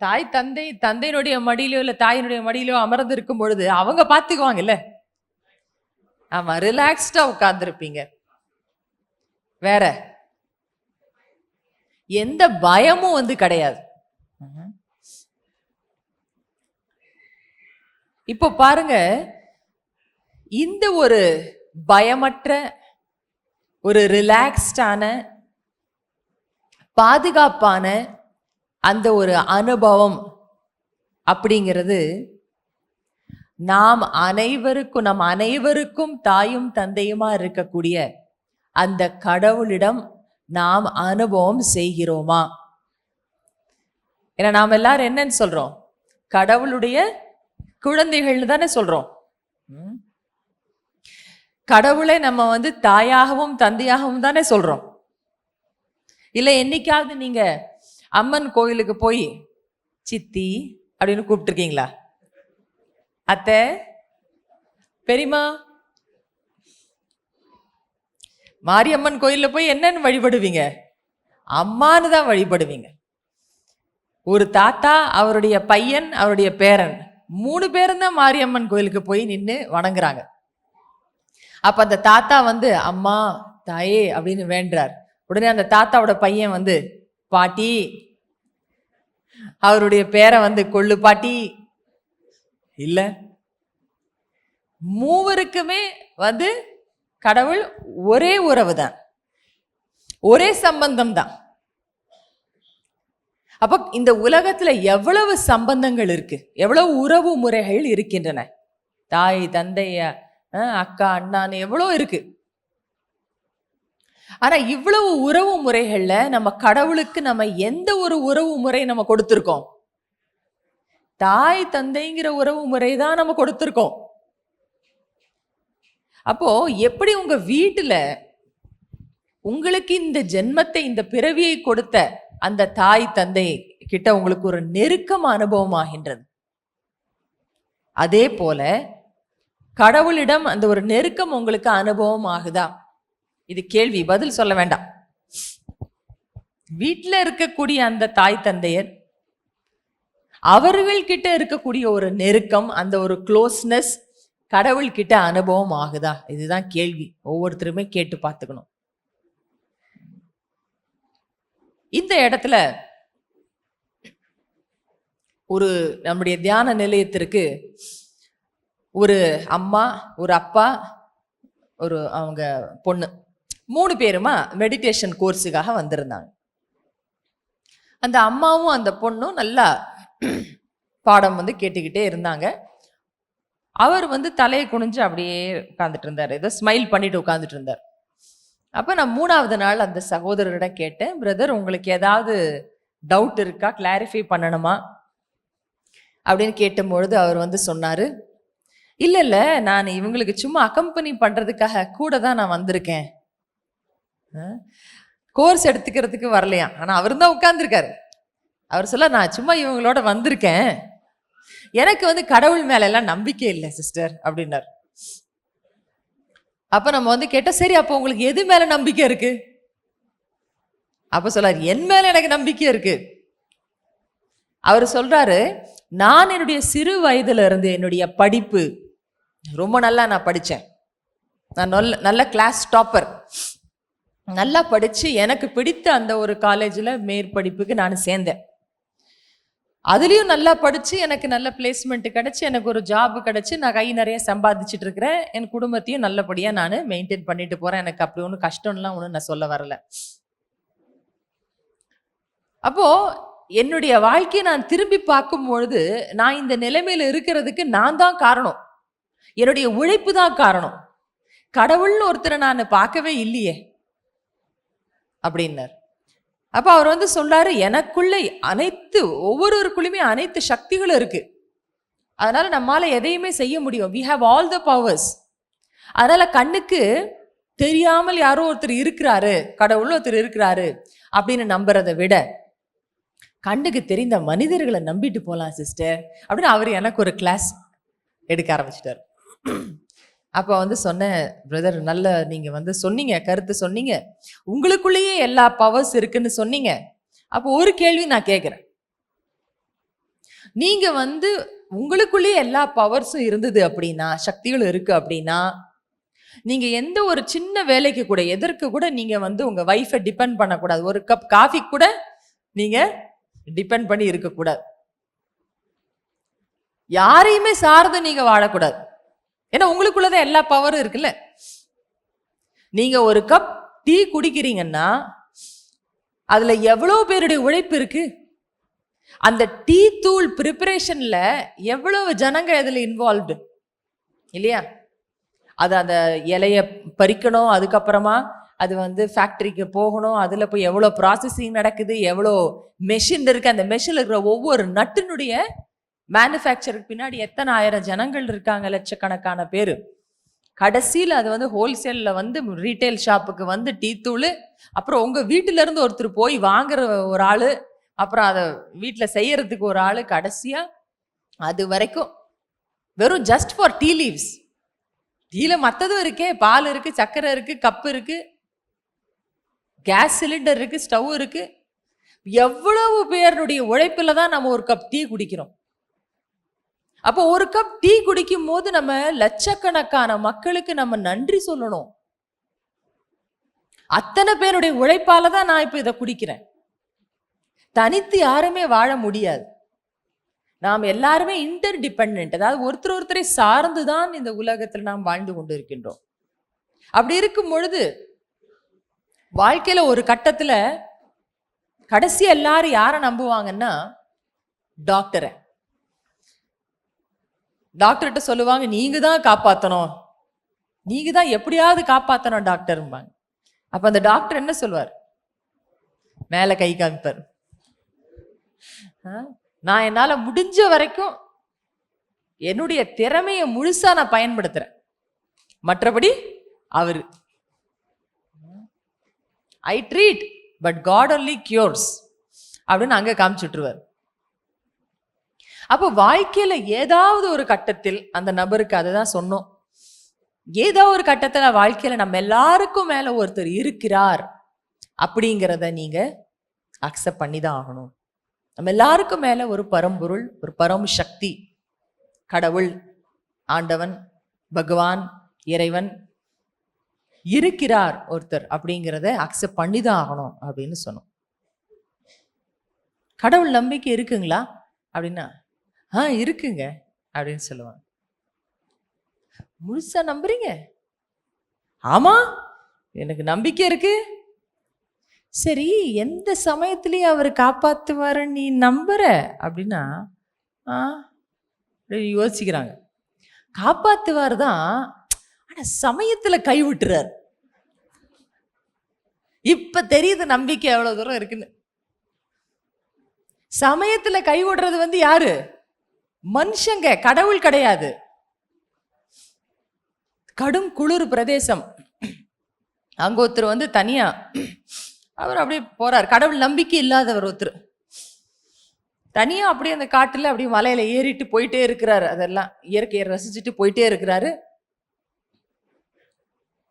தாய் தந்தை தந்தையினுடைய மடியிலோ இல்லை தாயினுடைய மடியிலோ அமர்ந்து இருக்கும் பொழுது அவங்க பார்த்துக்குவாங்கல்ல ஆமாம் ரிலாக்ஸ்டாக உட்கார்ந்துருப்பீங்க. வேற. எந்த பயமும் வந்து கிடையாது. இப்போ பாருங்க இந்த ஒரு பயமற்ற ஒரு ரிலாக்ஸ்டான பாதுகாப்பான அந்த ஒரு அனுபவம் அப்படிங்கிறது நாம் அனைவருக்கும் நம் அனைவருக்கும் தாயும் தந்தையுமா இருக்கக்கூடிய அந்த கடவுளிடம் நாம் அனுபவம் செய்கிறோமா? ஏன்னா நாம் எல்லாரும் என்னன்னு சொல்றோம்? கடவுளுடைய குழந்தைகள்னு தானே சொல்றோம். கடவுளை நம்ம வந்து தாயாகவும் தந்தையாகவும் தானே சொல்றோம். இல்லை என்னைக்காவது நீங்க அம்மன் கோயிலுக்கு போய் சித்தி அப்படின்னு கூப்பிட்டுருக்கீங்களா? அத்தை பெரியம்மா மாரியம்மன் கோயிலில் போய் என்னன்னு வழிபடுவீங்க? அம்மான்னு தான் வழிபடுவீங்க. ஒரு தாத்தா அவருடைய பையன் அவருடைய பேரன் மூணு பேரும் தான் மாரியம்மன் கோயிலுக்கு போய் நின்று வணங்குறாங்க. அப்போ அந்த தாத்தா வந்து அம்மா தாயே அப்படின்னு வேண்டுறார். உடனே அந்த தாத்தாவோட பையன் வந்து பாட்டி. அவருடைய பேரை வந்து கொள்ளு பாட்டி. இல்ல. மூவருக்குமே வந்து கடவுள் ஒரே உறவு தான். ஒரே சம்பந்தம் தான். அப்ப இந்த உலகத்துல எவ்வளவு சம்பந்தங்கள் இருக்கு? எவ்வளவு உறவு முறைகள் இருக்கின்றன? தாய் தந்தை அஹ், அக்கா அண்ணான்னு எவ்வளவு இருக்கு? ஆனா இவ்வளவு உறவு முறைகள்ல நம்ம கடவுளுக்கு நம்ம எந்த ஒரு உறவு முறை நம்ம கொடுத்திருக்கோம்? தாய் தந்தைங்கிற உறவு முறை தான் நம்ம கொடுத்திருக்கோம். அப்போ எப்படி உங்க வீட்டுல உங்களுக்கு இந்த ஜென்மத்தை இந்த பிறவியை கொடுத்த அந்த தாய் தந்தை கிட்ட உங்களுக்கு ஒரு நெருக்கம் அனுபவமாகின்றது அதே போல கடவுளிடம் அந்த ஒரு நெருக்கம் உங்களுக்கு அனுபவம் ஆகுதா? இது கேள்வி பதில் சொல்ல வேண்டாம். வீட்டில் இருக்கக்கூடிய அந்த தாய் தந்தையர் அவர்கள் கிட்ட இருக்கக்கூடிய ஒரு நெருக்கம் அந்த ஒரு க்ளோஸ்னஸ் கடவுள் கிட்ட அனுபவம் ஆகுதா? இதுதான் கேள்வி. ஒவ்வொருத்தருமே கேட்டு பார்த்துக்கணும். இந்த இடத்துல ஒரு நம்முடைய தியான நிலையத்திற்கு ஒரு அம்மா ஒரு அப்பா ஒரு அவங்க பொண்ணு. மூணு பேருமா மெடிடேஷன் கோர்ஸுக்காக வந்திருந்தாங்க. அந்த அம்மாவும் அந்த பொண்ணும் நல்லா பாடம் வந்து கேட்டுக்கிட்டே இருந்தாங்க. அவர் வந்து தலையை குனிஞ்சு அப்படியே உட்காந்துட்டு இருந்தார். ஏதோ ஸ்மைல் பண்ணிட்டு உட்காந்துட்டு இருந்தார். அப்போ நான் மூணாவது நாள் அந்த சகோதரரிடம் கேட்டேன் பிரதர் உங்களுக்கு ஏதாவது டவுட் இருக்கா? கிளாரிஃபை பண்ணணுமா? அப்படின்னு கேட்டபொழுது அவர் வந்து சொன்னார் இல்லை இல்லை நான் இவங்களுக்கு சும்மா அக்கம்பனி பண்ணுறதுக்காக கூட தான் நான் வந்திருக்கேன். கோர்ஸ் எடுத்துக்கிறதுக்கு வரலையாம் ஆனால் அவர் தான் உட்காந்துருக்காரு அவர் சொல்ல நான் சும்மா இவங்களோட வந்திருக்கேன். எனக்கு வந்து கடவுள் மேலெல்லாம் நம்பிக்கை இல்லை சிஸ்டர் அப்படின்னார். அப்போ நம்ம வந்து கேட்டால் சரி அப்போ உங்களுக்கு எது மேலே நம்பிக்கை இருக்கு? அப்போ சொல்லார் என் மேலே எனக்கு நம்பிக்கை இருக்கு. அவர் சொல்றாரு நான் என்னுடைய சிறு வயதுல இருந்து என்னுடைய படிப்பு ரொம்ப நல்லா நான் படித்தேன் நான் நல்ல நல்ல கிளாஸ் டாப்பர் நல்லா படித்து எனக்கு பிடித்த அந்த ஒரு காலேஜில் மேற்படிப்புக்கு நான் சேர்ந்தேன். அதுலேயும் நல்லா படித்து எனக்கு நல்ல பிளேஸ்மெண்ட் கிடச்சி எனக்கு ஒரு ஜாப் கிடச்சி நான் கை நிறைய சம்பாதிச்சுட்டு இருக்கிறேன். என் குடும்பத்தையும் நல்லபடியாக நான் மெயின்டைன் பண்ணிட்டு போகிறேன் எனக்கு அப்படி ஒன்றும் கஷ்டம்லாம் ஒன்றும் நான் சொல்ல வரல. அப்போது என்னுடைய வாழ்க்கையை நான் திரும்பி பார்க்கும் பொழுது நான் இந்த நிலைமையில் இருக்கிறதுக்கு நான் தான் காரணம். என்னுடைய உழைப்பு தான் காரணம். கடவுள்னு ஒருத்தரை நான் பார்க்கவே இல்லையே. அப்படின்னார். அப்போ அவர் வந்து சொல்றாரு எனக்குள்ள அனைத்து ஒவ்வொருவருக்குள்ளயுமே அனைத்து சக்திகளும் இருக்கு. அதனால நம்மால எதையுமே செய்ய முடியும். We have all the powers அதனால கண்ணுக்கு தெரியாமல் யாரோ ஒருத்தர் இருக்கிறாரு கடவுள் ஒருத்தர் இருக்கிறாரு அப்படின்னு நம்புறதை விட கண்ணுக்கு தெரிந்த மனிதர்களை நம்பிட்டு போகலாம் சிஸ்டர் அப்படின்னு அவர் எனக்கு ஒரு கிளாஸ் எடுக்க ஆரம்பிச்சிட்டார். அப்போ வந்து சொன்னேன் பிரதர் நல்ல நீங்கள் வந்து சொன்னீங்க கருத்து சொன்னீங்க. உங்களுக்குள்ளேயே எல்லா பவர்ஸ் இருக்குன்னு சொன்னீங்க. அப்போ ஒரு கேள்வி நான் கேட்குறேன் நீங்கள் வந்து உங்களுக்குள்ளேயே எல்லா பவர்ஸும் இருந்தது அப்படின்னா சக்திகளும் இருக்கு அப்படின்னா நீங்கள் எந்த ஒரு சின்ன வேலைக்கு கூட எதற்கு கூட நீங்கள் வந்து உங்கள் வைஃபை டிபெண்ட் பண்ணக்கூடாது. ஒரு கப் காஃபி கூட நீங்கள் டிபெண்ட் பண்ணி இருக்கக்கூடாது. யாரையுமே சார்ந்து நீங்கள் வாழக்கூடாது. ஏன்னா உங்களுக்குள்ளதான் எல்லா பவரும் இருக்குல்ல? நீங்க ஒரு கப் டீ குடிக்கிறீங்கன்னா அதுல எவ்வளோ பேருடைய உழைப்பு இருக்கு? அந்த டீ தூள் ப்ரிப்பரேஷன்ல எவ்வளவு ஜனங்க அதில் இன்வால்வ்டு இல்லையா? அது அந்த இலைய பறிக்கணும் அதுக்கப்புறமா அது வந்து ஃபேக்டரிக்கு போகணும் அதில் போய் எவ்வளோ ப்ராசஸிங் நடக்குது எவ்வளோ மெஷின் இருக்குது அந்த மெஷினில் இருக்கிற ஒவ்வொரு நட்டினுடைய மேனுஃபேக்சருக்கு பின்னாடி எத்தனை ஆயிரம் ஜனங்கள் இருக்காங்க? லட்சக்கணக்கான பேர். கடைசியில் அது வந்து ஹோல்சேலில் வந்து ரீட்டைல் ஷாப்புக்கு வந்து டீ தூள் அப்புறம் உங்கள் வீட்டில இருந்து ஒருத்தர் போய் வாங்குற ஒரு ஆள் அப்புறம் அதை வீட்டில் செய்யறதுக்கு ஒரு ஆள் கடைசியாக அது வரைக்கும் வெறும் ஜஸ்ட் ஃபார் டீ லீவ்ஸ் டீல மற்றதும் இருக்கே பால் இருக்குது சர்க்கரை இருக்குது கப்பு இருக்குது கேஸ் சிலிண்டர் இருக்குது ஸ்டவ் இருக்குது எவ்வளவு பேருடைய உழைப்பில் தான் நம்ம ஒரு கப் டீ குடிக்கிறோம். அப்போ ஒரு கப் டீ குடிக்கும் போது நம்ம லட்சக்கணக்கான மக்களுக்கு நம்ம நன்றி சொல்லணும். அத்தனை பேருடைய உழைப்பால தான் நான் இப்போ இதை குடிக்கிறேன். தனித்து யாருமே வாழ முடியாது. நாம் எல்லாருமே இன்டர் டிபெண்ட் அதாவது ஒருத்தர் ஒருத்தரை சார்ந்து தான் இந்த உலகத்தில் நாம் வாழ்ந்து கொண்டு இருக்கின்றோம் அப்படி இருக்கும் பொழுது வாழ்க்கையில ஒரு கட்டத்துல கடைசி எல்லாரும் யாரை நம்புவாங்கன்னா டாக்டரை டாக்டர்கிட்ட சொல்லுவாங்க நீங்கள் தான் காப்பாற்றணும் நீங்கள் தான் எப்படியாவது காப்பாற்றணும் டாக்டர்ம்பாங்க. அப்போ அந்த டாக்டர் என்ன சொல்வார் மேலே கை காமிப்பார். நான் என்னால் முடிஞ்ச வரைக்கும் என்னுடைய திறமையை முழுசாக நான் பயன்படுத்துகிறேன் மற்றபடி அவர். I treat but God only cures அப்படின்னு அங்கே காமிச்சுட்ருவார் அப்போ வாழ்க்கையில ஏதாவது ஒரு கட்டத்தில் அந்த நபருக்கு அதை தான் சொன்னோம். ஏதோ ஒரு கட்டத்தில் வாழ்க்கையில நம்ம எல்லாருக்கும் மேல ஒருத்தர் இருக்கிறார் அப்படிங்கிறத நீங்க அக்செப்ட் பண்ணி தான் ஆகணும். நம்ம எல்லாருக்கும் மேல ஒரு பரம்பொருள் ஒரு பரம் சக்தி கடவுள் ஆண்டவன் பகவான் இறைவன் இருக்கிறார் ஒருத்தர் அப்படிங்கிறத அக்செப்ட் பண்ணி தான் ஆகணும் அப்படின்னு சொன்னோம். கடவுள் நம்பிக்கை இருக்குங்களா? அப்படின்னா ஆ இருக்குங்க. அப்படின்னு சொல்லுவாங்க. முழுசா நம்புறீங்க? ஆமா எனக்கு நம்பிக்கை இருக்கு. சரி எந்த சமயத்திலயும் அவர் காப்பாத்துவாரு நீ நம்புற? அப்படின்னா ஆ யோசிக்கிறாங்க. காப்பாத்துவார் தான் ஆனா சமயத்துல கை விட்டுறார். இப்ப தெரியுது நம்பிக்கை எவ்வளவு தூரம் இருக்குன்னு. சமயத்துல கை விடுறது வந்து யாரு? மனுஷங்க கடவுள் கிடையாது. கடும் குளிர் பிரதேசம். அங்க ஒருத்தர் வந்து தனியா அவர் அப்படியே போறார். கடவுள் நம்பிக்கை இல்லாதவர் ஒருத்தர். தனியா அப்படியே அந்த காட்டுல அப்படியே மலையில ஏறிட்டு போயிட்டே இருக்கிறாரு. அதெல்லாம் இயற்கையை ரசிச்சுட்டு போயிட்டே இருக்கிறாரு.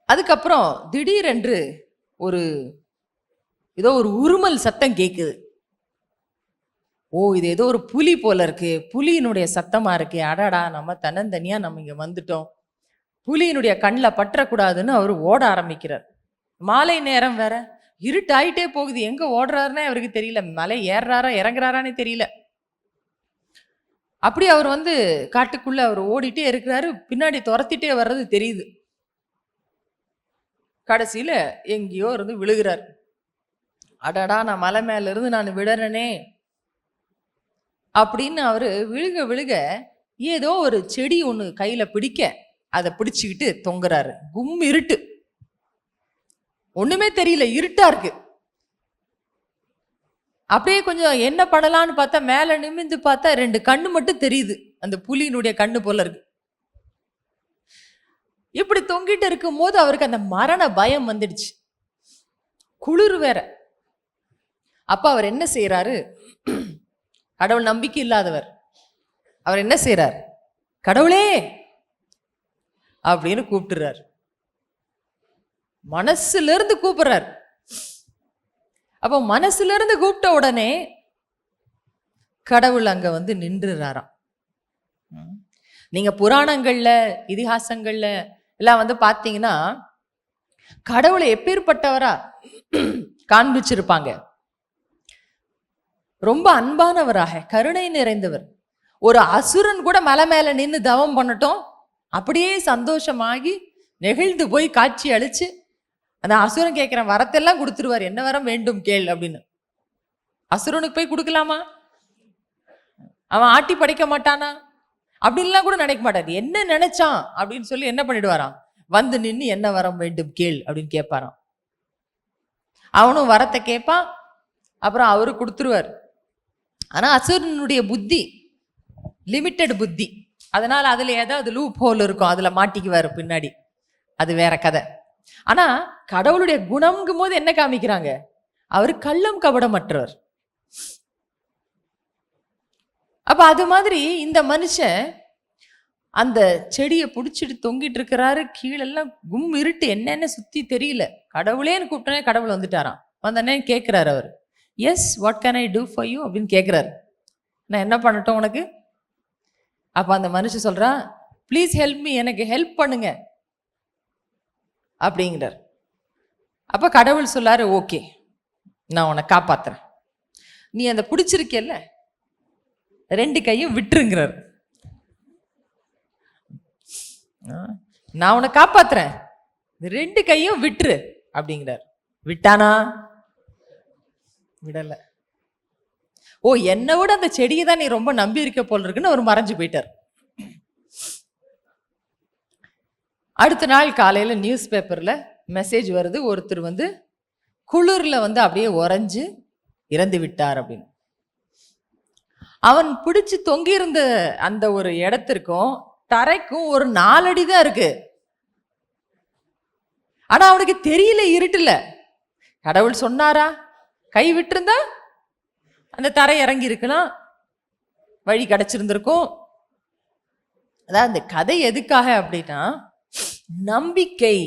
அதுக்கப்புறம் திடீரென்று ஒரு ஏதோ ஒரு உருமல் சத்தம் கேட்குது. ஓ இது ஏதோ ஒரு புலி போல இருக்கு. புலியினுடைய சத்தமா இருக்கு. அடடா நம்ம தன்னந்தனியா நம்ம இங்க வந்துட்டோம். புலியினுடைய கண்ணில் பற்றக்கூடாதுன்னு அவர் ஓட ஆரம்பிக்கிறார். மாலை நேரம் வேற. இருட்டாயிட்டே போகுது. எங்க ஓடுறாருன்னே அவருக்கு தெரியல. மலை ஏறுறாரா இறங்குறாரானே தெரியல. அப்படி அவர் வந்து காட்டுக்குள்ள அவர் ஓடிட்டே இருக்கிறாரு. பின்னாடி துரத்திட்டே வர்றது தெரியுது. கடைசியில எங்கேயோ இருந்து விழுகிறார். அடடா நான் மலை மேல இருந்து நான் விடறனே. அப்படின்னு அவர் விழுக விழுக ஏதோ ஒரு செடி ஒன்று கையில் பிடிக்க அதை பிடிச்சிக்கிட்டு தொங்குறாரு. கும் இருட்டு. ஒன்றுமே தெரியல இருட்டா இருக்கு. அப்படியே கொஞ்சம் என்ன பண்ணலான்னு பார்த்தா மேலே நிமிந்து பார்த்தா ரெண்டு கண்ணு மட்டும் தெரியுது. அந்த புலியினுடைய கண்ணு போல இருக்கு. இப்படி தொங்கிட்டு இருக்கும் போது அவருக்கு அந்த மரண பயம் வந்துடுச்சு. குளிர் வேற. அப்ப அவர் என்ன செய்யறாரு கடவுள் நம்பிக்கை இல்லாதவர். அவர் என்ன செய்கிறார் கடவுளே! அப்படின்னு கூப்பிட்டுறார். மனசுலேருந்து கூப்பிடுறார். அப்போ மனசுலேருந்து கூப்பிட்ட உடனே கடவுள் அங்கே வந்து நின்றுறாராம். நீங்கள் புராணங்களில் இதிகாசங்களில் எல்லாம் வந்து பார்த்தீங்கன்னா கடவுளை எப்பேற்பட்டவரா? காண்பிச்சிருப்பாங்க. ரொம்ப அன்பானவராக கருணை நிறைந்தவர். ஒரு அசுரன் கூட மலை மேலே நின்று தவம் பண்ணட்டும். அப்படியே சந்தோஷமாகி நெகிழ்ந்து போய் காட்சி அழிச்சு அந்த அசுரன் கேட்குற வரத்தெல்லாம் கொடுத்துருவார். என்ன வரம் வேண்டும் கேள் அப்படின்னு. அசுரனுக்கு போய் கொடுக்கலாமா? அவன் ஆட்டி படைக்க மாட்டானா? அப்படின்லாம் கூட நினைக்க மாட்டாரு. என்ன நினைச்சான்? அப்படின்னு சொல்லி என்ன பண்ணிடுவாராம்? வந்து நின்று என்ன வரம் வேண்டும் கேள் அப்படின்னு கேட்பாராம். அவனும் வரத்தை கேட்பான். அப்புறம் அவரு கொடுத்துருவார். ஆனால் அசுரனுடைய புத்தி லிமிட்டெட் புத்தி. அதனால் அதில் ஏதாவது லூப் ஹோல் இருக்கும் அதில் மாட்டிக்குவார் பின்னாடி. அது வேற கதை. ஆனால் கடவுளுடைய குணம்ங்கும் போது என்ன காமிக்கிறாங்க? அவர் கள்ளம் கபடமற்றவர். அப்போ அது மாதிரி இந்த மனுஷன் அந்த செடியை பிடிச்சிட்டு தொங்கிட்டு இருக்கிறாரு கீழெல்லாம் கும் இருட்டு என்னென்ன சுற்றி தெரியல. கடவுளேன்னு கூப்பிட்டனே கடவுள் வந்துட்டாராம். வந்தனே கேட்குறாரு அவர். Yes what can I do for you அப்படின்னு கேட்குறாரு நான் என்ன பண்ணட்டும் உனக்கு? அப்போ அந்த மனுஷன் சொல்கிறான் ப்ளீஸ் ஹெல்ப் மீ எனக்கு ஹெல்ப் பண்ணுங்க. அப்படிங்கிறார். அப்போ கடவுள் சொல்லாரு ஓகே நான் உன்னை காப்பாற்றுறேன் நீ அந்த பிடிச்சிருக்கல ரெண்டு கையும் விட்டுருங்கிறார். ஆ, நான் உன்னை காப்பாத்துறேன். ரெண்டு கையும் விட்டுரு அப்படிங்கிறார். விட்டானா? விடலை. ஓ என்னை விட அந்த செடியை தான் நீ ரொம்ப நம்பி இருக்க போல் இருக்குன்னு அவர் மறைஞ்சு போயிட்டார். அடுத்த நாள் காலையில நியூஸ் பேப்பர்ல மெசேஜ் வருது. ஒருத்தர் வந்து குளிரில் வந்து அப்படியே உறைஞ்சு இறந்து விட்டார் அப்படின்னு. அவன் பிடிச்சு தொங்கியிருந்த அந்த ஒரு இடத்திற்கும் தரைக்கும் ஒரு நாலடி தான் இருக்கு. ஆனா அவனுக்கு தெரியல இருட்டுல. கடவுள் சொன்னாரா? கை விட்டிருந்தா அந்த தரை இறங்கி இருக்கலாம் வழி கிடைச்சிருந்திருக்கும். அதாவது அந்த கதை எதுக்காக அப்படின்னா நம்பிக்கை.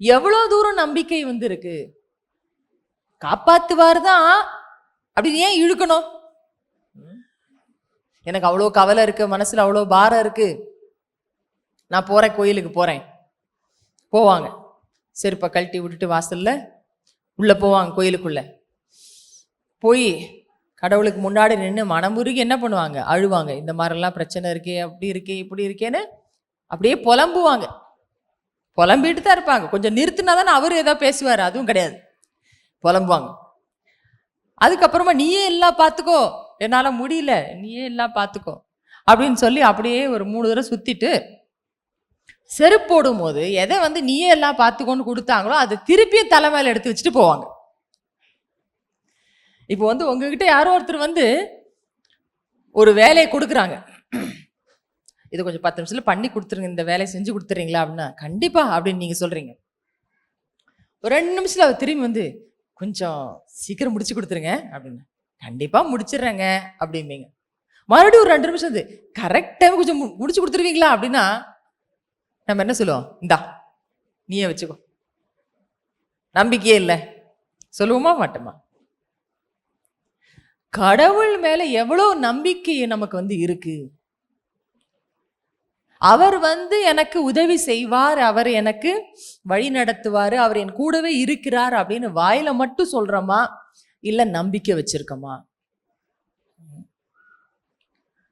எவ்வளோ தூரம் நம்பிக்கை வந்து இருக்கு காப்பாத்துவார் தான் அப்படின்னு ஏன் இழுக்கணும்? எனக்கு அவ்வளோ கவலை இருக்கு மனசுல அவ்வளோ பாரம் இருக்கு. நான் போறேன் கோயிலுக்கு போறேன். போவாங்க. செருப்பை கழட்டி விட்டுட்டு வாசல்ல உள்ளே போவாங்க கோயிலுக்குள்ளே. போய் கடவுளுக்கு முன்னாடி நின்று மனமுருகி என்ன பண்ணுவாங்க? அழுவாங்க. இந்த மாதிரிலாம் பிரச்சனை இருக்கே அப்படி இருக்கே இப்படி இருக்கேன்னு அப்படியே புலம்புவாங்க. புலம்பிட்டு தான் இருப்பாங்க. கொஞ்சம் நிறுத்தினா தானே அவர் ஏதோ பேசுவார். அதுவும் கிடையாது. புலம்புவாங்க. அதுக்கப்புறமா நீயே எல்லாம் பார்த்துக்கோ என்னால் முடியல. நீயே எல்லாம் பார்த்துக்கோ அப்படின்னு சொல்லி அப்படியே ஒரு மூணு தடவை சுற்றிட்டு செருப்பு போடும் போது எதை வந்து நீயே எல்லாம் பார்த்துக்கோன்னு கொடுத்தாங்களோ அதை திருப்பியும் தலை எடுத்து வச்சுட்டு போவாங்க. இப்போ வந்து உங்ககிட்ட யாரோ ஒருத்தர் வந்து ஒரு வேலையை கொடுக்குறாங்க. இது கொஞ்சம் பத்து நிமிஷத்தில் பண்ணி கொடுத்துருங்க இந்த வேலையை செஞ்சு கொடுத்துறீங்களா அப்படின்னா கண்டிப்பா அப்படின்னு நீங்கள் சொல்கிறீங்க ஒரு ரெண்டு நிமிஷத்தில் அவர் திரும்பி வந்து கொஞ்சம் சீக்கிரம் முடிச்சு கொடுத்துருங்க அப்படின்னு. கண்டிப்பாக முடிச்சிடுறேங்க அப்படிம்பீங்க. மறுபடியும் ஒரு ரெண்டு நிமிஷம் வந்து கரெக்ட் டைம் கொஞ்சம் முடிச்சு கொடுத்துருவீங்களா அப்படின்னா நம்ம என்ன சொல்லுவோம்? இந்தா நீயே வச்சுக்கோ. நம்பிக்கையே இல்லை. சொல்லுவோமா மாட்டோமா? கடவுள் மேல எவ்வளோ நம்பிக்கை நமக்கு வந்து இருக்கு. அவர் வந்து எனக்கு உதவி செய்வார் அவர் எனக்கு வழி நடத்துவார் அவர் என் கூடவே இருக்கிறார் அப்படின்னு வாயில மட்டும் சொல்றோமா? இல்ல நம்பிக்கை வச்சிருக்கோமா?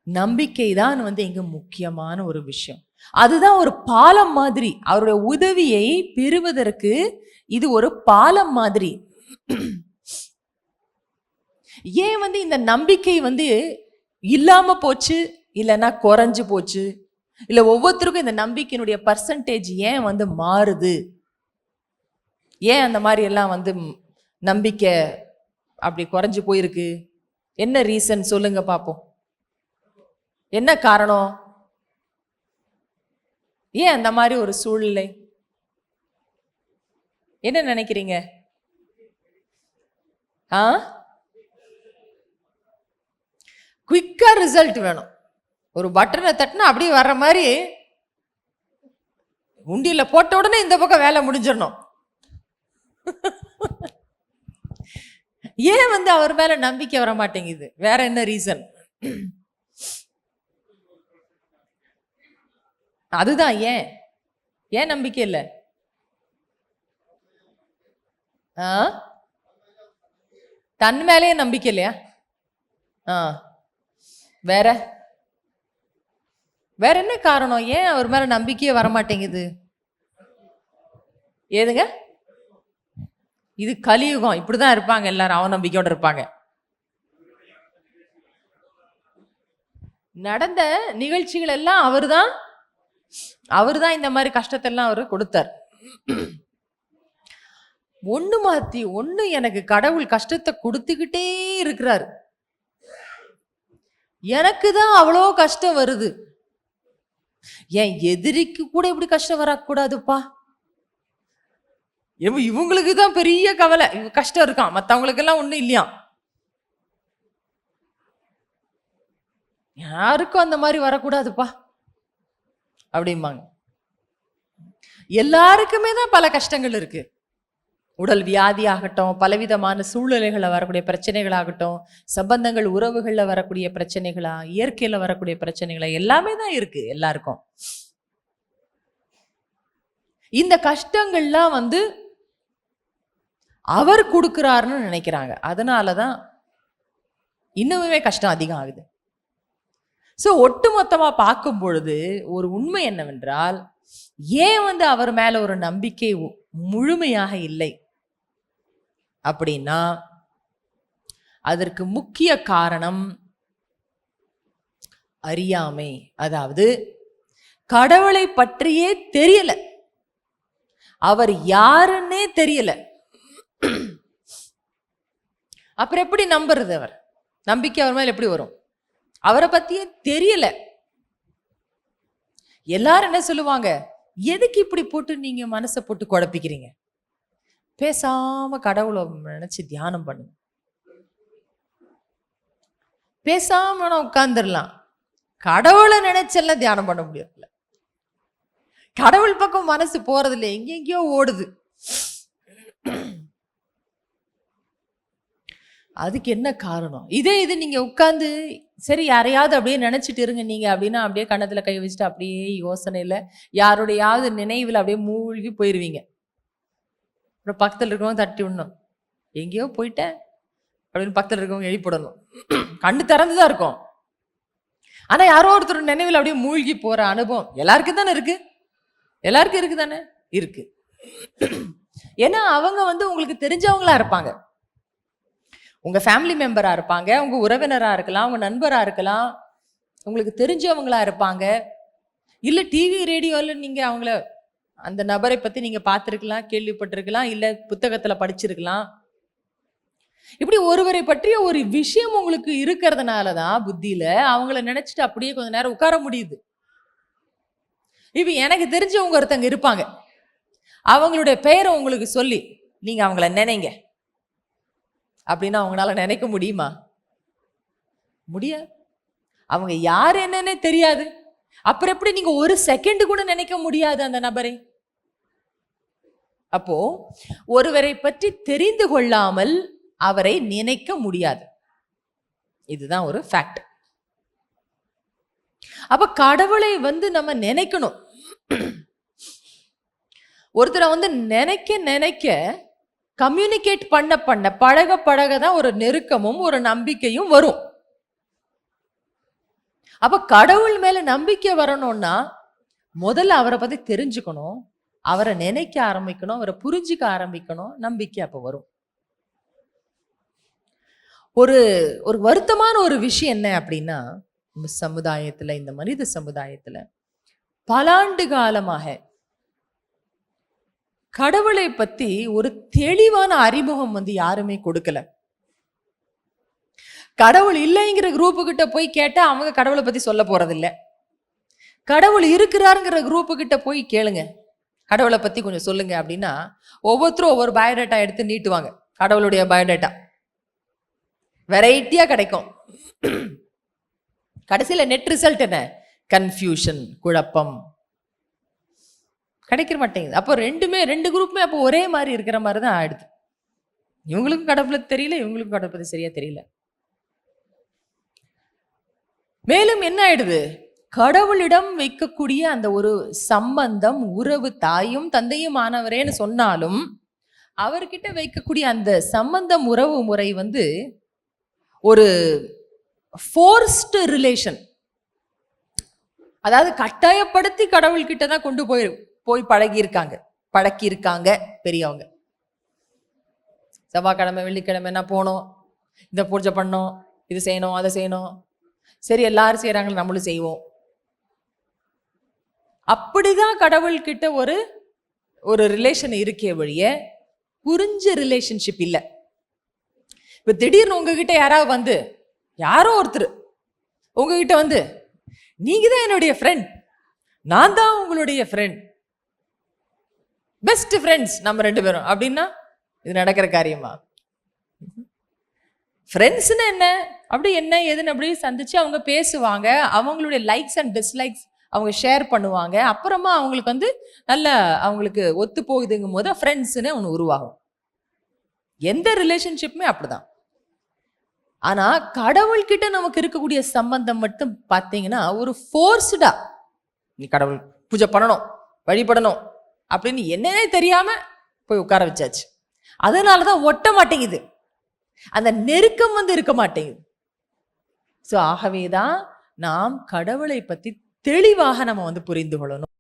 நம்பிக்கை தான் வந்து இங்க முக்கியமான ஒரு விஷயம். அதுதான் ஒரு பாலம் மாதிரி. அவருடைய உதவியை பெறுவதற்கு இது ஒரு பாலம் மாதிரி. ஏன் வந்து இந்த நம்பிக்கை வந்து இல்லாம போச்சு? இல்லைன்னா குறைஞ்சு போச்சு? இல்லை ஒவ்வொருத்தருக்கும் இந்த நம்பிக்கையினுடைய பர்சன்டேஜ் ஏன் வந்து மாறுது? ஏன் அந்த மாதிரி எல்லாம் வந்து நம்பிக்கை அப்படி குறைஞ்சு போயிருக்கு? என்ன ரீசன் சொல்லுங்க பார்ப்போம் என்ன காரணம்? ஏன் அந்த மாதிரி ஒரு சூழ்நிலை? என்ன நினைக்கிறீங்க? ஆ? குயிக்காக ரிசல்ட் வேணும். ஒரு பட்டனை தட்டினா அப்படியே வர்ற மாதிரி உண்டியில் போட்ட உடனே இந்த பக்கம் வேலை முடிஞ்சிடணும். ஏன் வந்து அவர் மேலே நம்பிக்கை வர மாட்டேங்குது வேற என்ன ரீசன் அதுதான் ஏன்? ஏன் நம்பிக்கை இல்லை? ஆ? தன் மேலேயே நம்பிக்கை இல்லையா? ஆ. வேற? வேற என்ன காரணம்? ஏன் அவர் மேல நம்பிக்கையே வர மாட்டேங்குது ஏதுங்க? இது கலியுகம். இப்படிதான் இருப்பாங்க எல்லாரும். அவன் நம்பிக்கையோட இருப்பாங்க. நடந்த நிகழ்ச்சிகள் எல்லாம் அவர் தான் இந்த மாதிரி கஷ்டத்தெல்லாம் அவர் கொடுத்தார். ஒன்று மாற்றி ஒன்று எனக்கு கடவுள் கஷ்டத்தை கொடுத்துக்கிட்டே இருக்கிறாரு. எனக்கு தான் அவ்வளோ கஷ்டம் வருது. என் எதிரிக்கு கூட இப்படி கஷ்டம் வரக்கூடாதுப்பா. இவங்களுக்கு தான் பெரிய கவலை. கஷ்டம் இருக்கான் மற்றவங்களுக்கெல்லாம் ஒன்றும் இல்லையா? யாருக்கும் அந்த மாதிரி வரக்கூடாதுப்பா. அப்படிம்பாங்க. எல்லாருக்குமே தான் பல கஷ்டங்கள் இருக்கு. உடல் வியாதி ஆகட்டும் பலவிதமான சூழ்நிலைகளில் வரக்கூடிய பிரச்சனைகளாகட்டும் சம்பந்தங்கள் உறவுகளில் வரக்கூடிய பிரச்சனைகளா இயற்கையில் வரக்கூடிய பிரச்சனைகளா எல்லாமே தான் இருக்கு எல்லாருக்கும். இந்த கஷ்டங்கள்லாம் வந்து அவர் கொடுக்குறாருன்னு நினைக்கிறாங்க. அதனால தான் இன்னுமே கஷ்டம் அதிகம் ஆகுது. ஸோ ஒட்டுமொத்தமாக பார்க்கும் பொழுது ஒரு உண்மை என்னவென்றால் ஏன் வந்து அவர் மேலே ஒரு நம்பிக்கை முழுமையாக இல்லை? அப்படின்னா அதற்கு முக்கிய காரணம் அறியாமை. அதாவது கடவுளை பற்றியே தெரியல. அவர் யாருன்னே தெரியல. அப்புறம் எப்படி நம்புறது அவர்? நம்பிக்கை அவர் மேல எப்படி வரும்? அவரை பத்தியே தெரியல. எல்லாரும் என்ன சொல்லுவாங்க? எதுக்கு இப்படி போட்டு நீங்க மனசை போட்டு குழப்பிக்கிறீங்க? பேசாம கடவுளை நினைச்சு தியானம் பண்ணுங்க பேசாம உட்காந்துடலாம் கடவுளை நினைச்செல்லாம் தியானம் பண்ண முடியல கடவுள் பக்கம் மனசு போறது இல்லை எங்கெங்கேயோ ஓடுது. அதுக்கு என்ன காரணம்? இதே இது நீங்கள் உட்காந்து சரி யாரையாவது அப்படியே நினச்சிட்டு இருங்க நீங்கள் அப்படின்னா அப்படியே கண்ணத்தில் கை வச்சுட்டு அப்படியே யோசனையில் யாருடையாவது நினைவில் அப்படியே மூழ்கி போயிடுவீங்க அப்புறம் பக்கத்தில் இருக்கவங்க தட்டி விடணும். எங்கேயோ போயிட்டேன் அப்படின்னு பக்கத்தில் இருக்கவங்க எழுப்பிடணும் கண்ணு திறந்து தான் இருக்கும். ஆனால் யாரோ ஒருத்தர் நினைவில் அப்படியே மூழ்கி போகிற அனுபவம் எல்லாருக்கும் தானே இருக்குது எல்லாருக்கும் இருக்குது தானே இருக்குது ஏன்னா அவங்க வந்து உங்களுக்கு தெரிஞ்சவங்களா இருப்பாங்க. உங்கள் ஃபேமிலி மெம்பராக இருப்பாங்க உங்கள் உறவினராக இருக்கலாம் உங்கள் நண்பராக இருக்கலாம் உங்களுக்கு தெரிஞ்சவங்களா இருப்பாங்க. இல்லை டிவி ரேடியோவில் நீங்கள் அவங்கள அந்த நபரை பற்றி நீங்கள் பார்த்துருக்கலாம் கேள்விப்பட்டிருக்கலாம் இல்லை புத்தகத்தில் படிச்சிருக்கலாம். இப்படி ஒருவரை பற்றிய ஒரு விஷயம் உங்களுக்கு இருக்கிறதுனால தான் புத்தியில் அவங்கள நினச்சிட்டு அப்படியே கொஞ்ச நேரம் உட்கார முடியுது. இப்போ எனக்கு தெரிஞ்சவங்க ஒருத்தங்க இருப்பாங்க. அவங்களுடைய பெயரை உங்களுக்கு சொல்லி நீங்கள் அவங்கள நினைங்க. அப்படின்னு அவங்களால நினைக்க முடியுமா? முடியாது அவங்க யார் என்னன்னே தெரியாது. அப்புறம் எப்படி நீங்க ஒரு செகண்ட் கூட நினைக்க முடியாது அந்த நபரை? அப்போ ஒருவரை பற்றி தெரிந்து கொள்ளாமல் அவரை நினைக்க முடியாது. இதுதான் ஒரு ஃபேக்ட் அப்ப கடவுளை வந்து நம்ம நினைக்கணும். ஒருத்தரை வந்து நினைக்க நினைக்க கம்யூனிகேட் பண்ண பண்ண பழக பழக தான் ஒரு நெருக்கமும் ஒரு நம்பிக்கையும் வரும். அப்ப கடவுள் மேல நம்பிக்கை வரணும்னா முதல்ல அவரை பத்தி தெரிஞ்சுக்கணும் அவரை நினைக்க ஆரம்பிக்கணும் அவரை புரிஞ்சுக்க ஆரம்பிக்கணும் நம்பிக்கை அப்ப வரும். ஒரு ஒரு வருத்தமான ஒரு விஷயம் என்ன அப்படின்னா நம்ம சமுதாயத்துல இந்த மனித சமுதாயத்துல பலாண்டு காலமாக கடவுளை பத்தி ஒரு தெளிவான அறிமுகம் வந்து யாருமே கொடுக்கல. கடவுள் இல்லைங்கிற குரூப்பு கிட்ட போய் கேட்டா அவங்க கடவுளை பத்தி சொல்ல போறதில்ல. கடவுள் இருக்கிறாருங்கிற குரூப்பு கிட்ட போய் கேளுங்க. கடவுளை பத்தி கொஞ்சம் சொல்லுங்க அப்படின்னா ஒவ்வொருத்தரும் ஒவ்வொரு பயோடேட்டா எடுத்து நீட்டுவாங்க. கடவுளுடைய பயோடேட்டா வெரைட்டியா கிடைக்கும். கடைசியில நெட் ரிசல்ட் என்ன? கன்ஃபியூஷன் குழப்பம். கிடைக்க மாட்டேங்குது. அப்போ ரெண்டுமே ரெண்டு குரூப்புமே அப்போ ஒரே மாதிரி இருக்கிற மாதிரி தான் ஆயிடுது. இவங்களுக்கும் கடவுளை தெரியல இவங்களுக்கும் கடவுளை சரியா தெரியல. மேலும் என்ன ஆயிடுது? கடவுளிடம் வைக்கக்கூடிய அந்த ஒரு சம்பந்தம் உறவு தாயும் தந்தையும் ஆனவரேன்னு சொன்னாலும் அவர்கிட்ட வைக்கக்கூடிய அந்த சம்பந்தம் உறவு முறை வந்து ஒரு ஃபோர்ஸ்டு ரிலேஷன் அதாவது கட்டாயப்படுத்தி கடவுள்கிட்ட தான் கொண்டு போயிடும் போய் பழகியிருக்காங்க. பழக்கியிருக்காங்க பழக்கி இருக்காங்க பெரியவங்க. செவ்வாய்க்கிழமை வெள்ளிக்கிழமை என்ன போகணும் இந்த பூஜை பண்ணோம் இது செய்யணும் அதை செய்யணும். சரி எல்லாரும் செய்கிறாங்க நம்மளும் செய்வோம். அப்படிதான் கடவுள்கிட்ட ஒரு ஒரு ரிலேஷன் இருக்கே வழிய புரிஞ்ச ரிலேஷன்ஷிப் இல்லை. இப்போ திடீர்னு உங்ககிட்ட யாராவது வந்து யாரோ ஒருத்தர் உங்ககிட்ட வந்து நீங்க தான் என்னுடைய ஃப்ரெண்ட் நான் தான் உங்களுடைய ஃப்ரெண்ட் பெஸ்ட் ஃப்ரெண்ட்ஸ் நம்ம ரெண்டு பேரும். அப்படின்னா இது நடக்கிற காரியமா? ஃப்ரெண்ட்ஸ்னு என்ன? அப்படி என்ன ஏதுன்னு அப்படி சந்திச்சு அவங்க பேசுவாங்க. அவங்களுடைய லைக்ஸ் அண்ட் டிஸ்லைக்ஸ் அவங்க ஷேர் பண்ணுவாங்க. அப்புறமா அவங்களுக்கு வந்து நல்ல அவங்களுக்கு ஒத்து போகுதுங்கும் போது ஃப்ரெண்ட்ஸ்னு ஒன்று உருவாகும். எந்த ரிலேஷன்ஷிப்புமே அப்படிதான். ஆனால் கடவுள்கிட்ட நமக்கு இருக்கக்கூடிய சம்பந்தம் மட்டும் பார்த்தீங்கன்னா ஒரு ஃபோர்ஸ்டா நீ கடவுள் பூஜை பண்ணணும் வழிபடணும் அப்படின்னு என்னன்னே தெரியாம போய் உட்கார வச்சாச்சு. அதனால தான் ஒட்ட மாட்டேங்குது. அந்த நெருக்கம் வந்து இருக்க மாட்டேங்குது. ஸோ ஆகவே தான் நாம் கடவுளை பற்றி தெளிவாக நம்ம வந்து புரிந்து கொள்ளணும்.